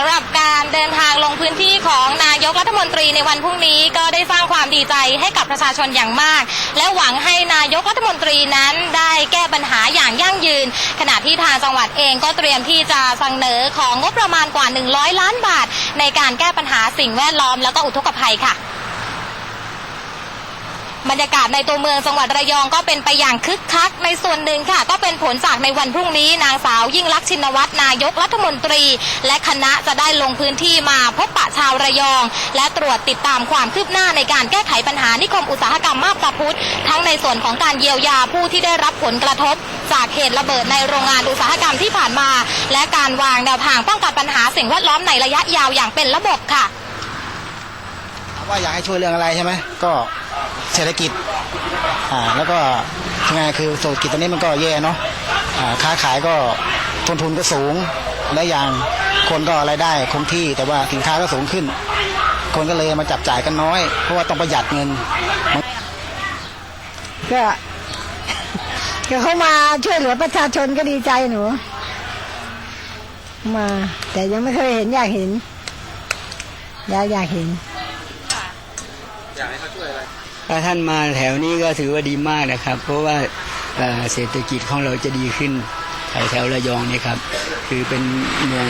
สำหรับการเดินทางลงพื้นที่ของนายกรัฐมนตรีในวันพรุ่งนี้ก็ได้สร้างความดีใจให้กับประชาชนอย่างมาก และหวังให้นายกรัฐมนตรีนั้นได้แก้ปัญหาอย่างยั่งยืน ขณะที่ทางจังหวัดเองก็เตรียมที่จะเสนอของงบประมาณกว่า 100 ล้านบาท ในการแก้ปัญหาสิ่งแวดล้อมแล้วก็อุทกภัยค่ะ บรรยากาศในตัวเมืองจังหวัดระยองก็เป็นไปอย่างคึกคัก ในส่วนหนึ่งค่ะ ก็เป็นผลจากในวันพรุ่งนี้ นางสาวยิ่งลักษณ์ชินวัตรนายกรัฐมนตรี และคณะจะได้ลงพื้นที่มาพบปะชาวระยอง และตรวจติดตามความคืบหน้าในการแก้ไขปัญหานิคมอุตสาหกรรมมาบตาพุธทั้งในส่วนของการเยียวยาผู้ที่ได้รับผลกระทบ จากเหตุระเบิดในโรงงานอุตสาหกรรมที่ผ่านมา และการวางแนวทางป้องกันปัญหาสิ่งแวดล้อมในระยะยาวอย่างเป็นระบบค่ะ ว่าอยากให้ช่วยเรื่องอะไรใช่ไหมก็ เศรษฐกิจอ่าแล้วก็ยังไงคือเศรษฐกิจตอนนี้มันก็แย่เนาะอ่าค้าขายก็ต้นทุนก็สูงและอย่างคนก็รายได้คงที่แต่ว่าสินค้าก็สูงขึ้น คนก็เลยมาจับจ่ายกันน้อย เพราะว่าต้องประหยัดเงินก็ก็เขามาช่วยเหลือประชาชนก็ดีใจหนู มา แต่ยังไม่เคยเห็นอยากเห็นอยากอยากเห็น ถ้าท่านมาแถวนี้ก็ถือว่าดีมากนะครับ เพราะว่าเศรษฐกิจของเราจะดีขึ้นแถวแถวระยองนี่ครับคือเป็นเมือง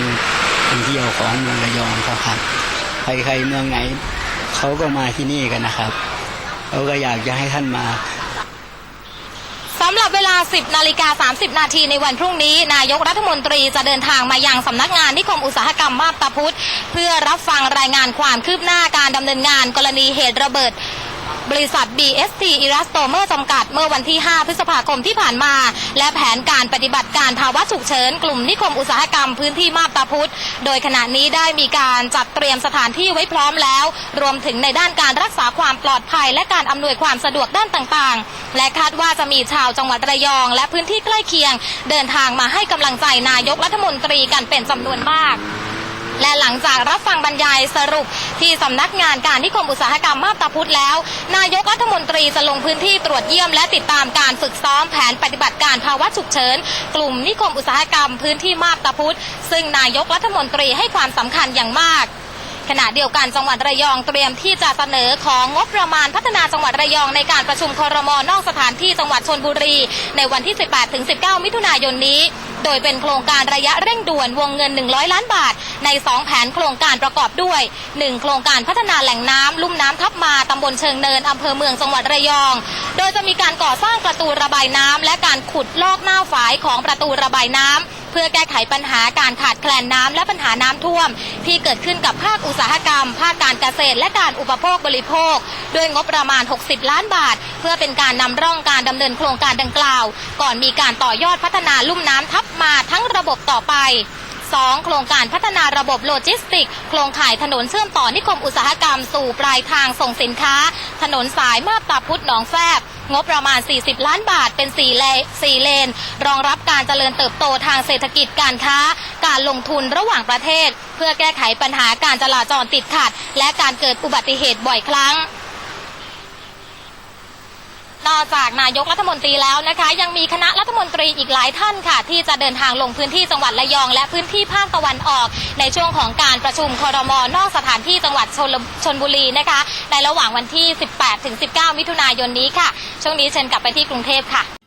ท่องเที่ยวของเมืองระยองครับครับใครๆเมืองไหนเขาก็มาที่นี่กันนะครับเขาก็อยากจะให้ท่านมาสำหรับเวลา 10 นาฬิกา 30 นาทีในวันพรุ่งนี้ นายกรัฐมนตรีจะเดินทางมายังสำนักงานนิคมอุตสาหกรรมมาบตาพุธเพื่อรับฟังรายงานความคืบหน้าการดำเนินงานกรณีเหตุระเบิด บริษัท BST Elastomer จำกัดเมื่อวันที่ 5 พฤษภาคมที่ผ่านมา และแผนการปฏิบัติการภาวะฉุกเฉิน กลุ่มนิคมอุตสาหกรรมพื้นที่มาบตาพุธโดยขณะนี้ได้มีการจัดเตรียมสถานที่ไว้พร้อมแล้ว รวมถึงในด้านการรักษาความปลอดภัย และการอำนวยความสะดวกด้านต่างๆ และคาดว่าจะมีชาวจังหวัดระยอง และพื้นที่ใกล้เคียง เดินทางมาให้กำลังใจนายกรัฐมนตรีกันเป็นจำนวนมาก และหลังจากรับฟังบรรยายสรุปที่สำนักงานการนิคมอุตสาหกรรมมาบตาพุธแล้ว นายกรัฐมนตรีจะลงพื้นที่ตรวจเยี่ยมและติดตามการฝึกซ้อมแผนปฏิบัติการภาวะฉุกเฉิน กลุ่มนิคมอุตสาหกรรมพื้นที่มาบตาพุธซึ่งนายกรัฐมนตรีให้ความสำคัญอย่างมากขณะเดียวกันจังหวัดระยองเตรียมที่จะเสนอของงบประมาณพัฒนาจังหวัดระยองในการประชุมครมนอกสถานที่จังหวัดชนบุรี ในวันที่ 18-19 มิถุนายนนี้ โดยเป็นโครงการระยะเร่งด่วนวงเงิน 100 ล้านบาท ใน 2 แผนโครงการประกอบด้วย 1 โครงการพัฒนาแหล่งน้ำลุ่มน้ำทับมาตำบลเชิงเนินอำเภอเมืองจังหวัดระยอง โดยจะมีการก่อสร้างประตูระบายน้ำและการขุดลอกหน้าฝายของประตูระบายน้ำ เพื่อแก้ไขปัญหาการขาดแคลนน้ำและปัญหาน้ำท่วม ที่เกิดขึ้นกับภาคอุตสาหกรรม ภาคการเกษตร และการอุปโภคบริโภค ด้วยงบประมาณ 60 ล้านบาท เพื่อเป็นการนำร่องการดำเนินโครงการดังกล่าว ก่อนมีการต่อยอดพัฒนาลุ่มน้ำทับมาทั้งระบบต่อไป 2. โครงการพัฒนาระบบโลจิสติก โครงข่ายถนนเชื่อมต่อนิคมอุตสาหกรรมสู่ปลายทางส่งสินค้า ถนนสายมาบตาพุธหนองแฟบ งบประมาณ 40 ล้านบาทเป็น4เลน4เลน รองรับการเจริญเติบโตทางเศรษฐกิจการค้า การลงทุนระหว่างประเทศ เพื่อแก้ไขปัญหาการจราจรติดขัด และการเกิดอุบัติเหตุบ่อยครั้ง นอกจากนายกรัฐมนตรีแล้วนะคะ ยังมีคณะรัฐมนตรีอีกหลายท่านค่ะ ที่จะเดินทางลงพื้นที่จังหวัดระยอง และพื้นที่ภาคตะวันออก ในช่วงของการประชุมคอรมอนอกสถานที่จังหวัดชนชนบุรีนะคะในระหว่างวันที่ 18-19 มิถุนายนนี้ค่ะ ช่วงนี้เชิญกลับไปที่กรุงเทพค่ะ